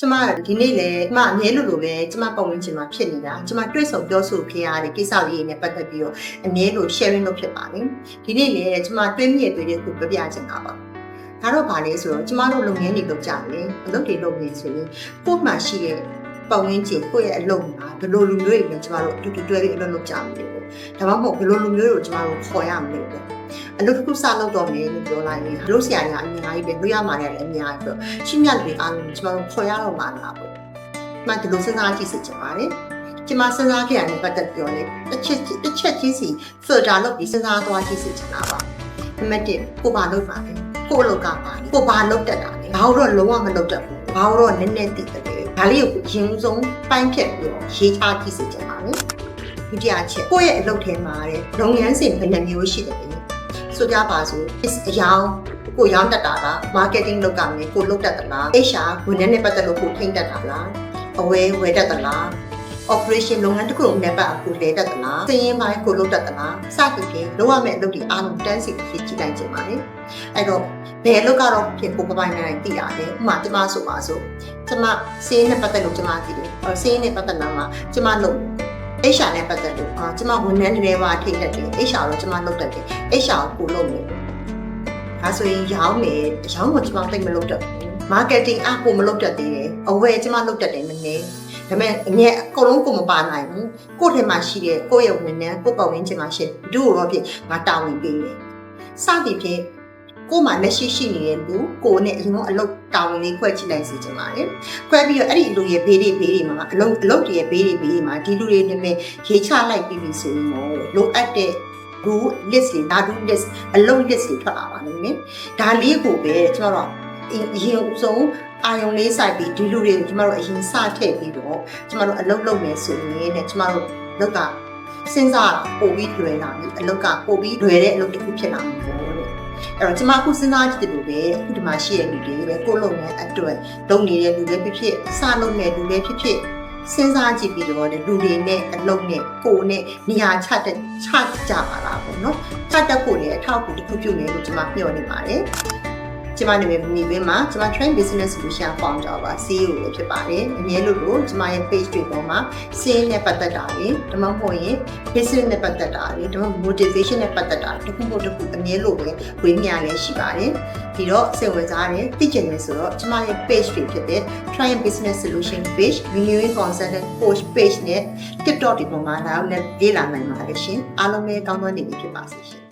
ကျမဒီနေ့လေကျမအမြဲလိုလိုပဲကျမပုံဝင်ချင်မှာဖြစ်နေတာကျမတွေ့ဆုံပြောဆိုဖြစ်ရတဲ့ကိစ္စလေးတွေနဲ့ပတ်သက်ပြီးတော့အမြဲလို sharing လုပ်ဖြစ်ပါတယ်ဒီနေ့လေကျမတွေးမြစ်တွေတွေကိုပြပြချင်တာပါဒါတော့ဗာလဲဆိုတော့ကျမတို့လုပ်ငန်းတွေလုပ်ကြတယ်အလုပ်တွေလုပ်နေဆိုရင်ကို့မှာရှိတဲ့ပုံဝင်ချင်ကိုယ့်ရဲ့အလုပ်မှာ ဘယ်လိုလူမျိုးတွေနဲ့ကျမတို့အတူတူတွဲပြီးအလုပ်လုပ်ကြမလဲဒါမှမဟုတ်ဘယ်လိုလူမျိုးတွေကိုကျမတို့ခေါ်ရမလဲအလုပ်တစ်ခုစလုပ်တော့မယ်လို့ပြောလိုက်ရင်လုပ်ဆရာကြီးအများကြီးပဲလုပ်ရမှာလည်းအများကြီးပဲရှင်းမြတ်တွေအားလုံးကျမတို့ခေါ်ရတော့မှာလားပေါ့မှဒီလိုစဉ်းစားကြည့်စစ်ချင်ပါတယ်ကျမစဉ်းစားခဲ့ရတဲ့ပတ်သက်ပြောနေတစ်ချက်တစ်ချက်ချင်းစီ filter လုပ်ပြီးစဉ်းစားသွားကြည့်စစ်ချင်တာပါနံပါတ်1ကိုပါလုပ်ပါလေကိုလောက်ကပါလေကိုပါလုပ်တတ်တာလေဘာလို့တော့လုံးဝမလုပ်တတ်ဘူး ဘာလို့တော့နည်းနည်းသိတယ်ဒါလေးကိုရင်ဆုံးပိုင်းဖြတ်ပြီးတော့ရေးချကြည့်စစ်ချင်ပါလေဒုတိယချက်ကိုယ့်ရဲ့အလုပ်ထဲမှာတဲ့လုပ်ငန်းစဉ်ဘယ်နှမျိုးရှိတယ်လဲဆိုကြပါစို့အယောင်ကိုရောင်းတတ်တာလား marketing လုပ်ကမယ်ကိုလုပ်တတ်သလား HR ဝန်ထမ်းနဲ့ပတ်သက်လို့ကိုထိန်းတတ်တာလားအဝဲဝယ်တတ်သလား operation လုပ်ငန်းတစ်ခုလုံးနဲ့ပတ်ကိုလဲတတ်သလားစည်ရင်ပိုင်းကိုလုပ်တတ်သလားစသဖြင့်လုပ်ရမယ့်အလုပ်တွေအားလုံးတန်းစီဖြစ်ကြည့်လိုက်ခြင်းပါလေအဲ့တော့ ဘယ်အလုပ်ကတော့ဖြစ်ကိုပပိုင်းနိုင်နိုင်သိရတယ်ဥပမာကျမဆိုပါဆိုကျမစည်ရင်နဲ့ပတ်သက်လို့ကျမသိတယ်အော်စည်ရင်နဲ့ပတ်သက်လာမှာကျမလုပ် HR နဲ့ပတ်သက်လို့အာကျမဝန်ထမ်းတွေပါထိတ်တက်တယ် HR တော့ကျမလုပ်တတ်တယ် HR ကိုကိုလုပ်နေတယ်ဒါဆိုရင်ရောင်းမယ်ရောင်းတော့ကျမသိမလုပ်တတ်ဘူး marketing အကိုမလုပ်တတ်သေးတယ်အဝယ်ကျမလုပ်တတ်တယ်နည်းနည်းဒါပေမဲ့အငဲအကုန်လုံးကိုမပါနိုင်ဘူးကိုယ့်ထဲမှာရှိတဲ့ကိုယ့်ရဲ့ဝန်ထမ်းကိုယ့်ပတ်ဝန်းကျင်မှာရှိဒုတော့ဖြစ်ငါတာဝန်ပေးတယ်စသည်ဖြင့် ကိုယ်မှာလက်ရှိရှိနေတဲ့လူကိုယ်နဲ့အရင်ကအလုပ်တာဝန်လေးခွဲချိလိုက်စီချင်ပါတယ်ခွဲပြီးတော့အဲ့ဒီလူရဲ့ဘေးတွေဘေးတွေမှာအလုပ်အလုပ်တွေရဲ့ဘေးတွေဘေးတွေမှာဒီလူတွေနဲ့ရေးချလိုက်ပြီးပြီဆိုရင်တော့လိုအပ်တဲ့ do list တွေဒါ do list အလုပ် list တွေထွက်လာပါလိမ့်မယ်ဒါလေးကိုပဲကျွန်တော်တို့အရင်ဦးဆုံးအာယုံလေးစိုက်ပြီးဒီလူတွေကိုကျမတို့အရင်စထည့်ပြီးတော့ကျမတို့အလုပ်လုပ်မယ်ဆိုရင်တဲ့ကျမတို့လောက်ကစဉ်းစားပို့ပြီးလွယ်လာပြီအလုပ်ကပို့ပြီးလွယ်တဲ့အလုပ်တစ်ခုဖြစ်လာမှာပေါ့တဲ့ အဲ့တော့ကျမအခုစဉ်းစားကြည့်တယ်လို့ပဲအခုဒီမှာရှိတဲ့လူတွေပဲကိုယ်လုပ်ငန်းအတွက်လုပ်နေတဲ့လူတွေဖြစ်ဖြစ်စလုပ်နေတဲ့လူတွေဖြစ်ဖြစ်စဉ်းစားကြည့်ပြီးတော့လူတွေနဲ့အလုပ်နဲ့ကိုယ်နဲ့နေရာချတဲ့ချကြပါလားပေါ့နော်ချတတ်ဖို့လည်းအထောက်အကူတစ်ခုပြုမယ်လို့ကျွန်မပြောနေပါတယ် ကျမနာမည်မိဘမှာကျမ Train Business Solution Founder ပါ CEO လည်းဖြစ်ပါတယ်အမြဲလို့လို့ကျမရဲ့ page တွေပေါ်မှာစင်းနဲ့ပတ်သက်တာတွေဒါမှမဟုတ်ရင် business နဲ့ပတ်သက်တာတွေဒါမှမဟုတ် motivation နဲ့ပတ်သက်တာတစ်ခုမဟုတ်တစ်ခုအမြဲလို့ပဲဝေမျှလည်းရှိပါတယ်ဒီတော့စိတ်ဝင်စားတယ်သိချင်တယ်ဆိုတော့ကျမရဲ့ page တွေဖြစ်တဲ့ Try Business Solution page Renewing Consultant Coach page နဲ့ TikTok ဒီပေါ်မှာလာအောင်လည်းလေ့လာနိုင်ပါတယ်ရှင်အားလုံးပဲကောင်းသောနေ့ဖြစ်ပါစေရှင်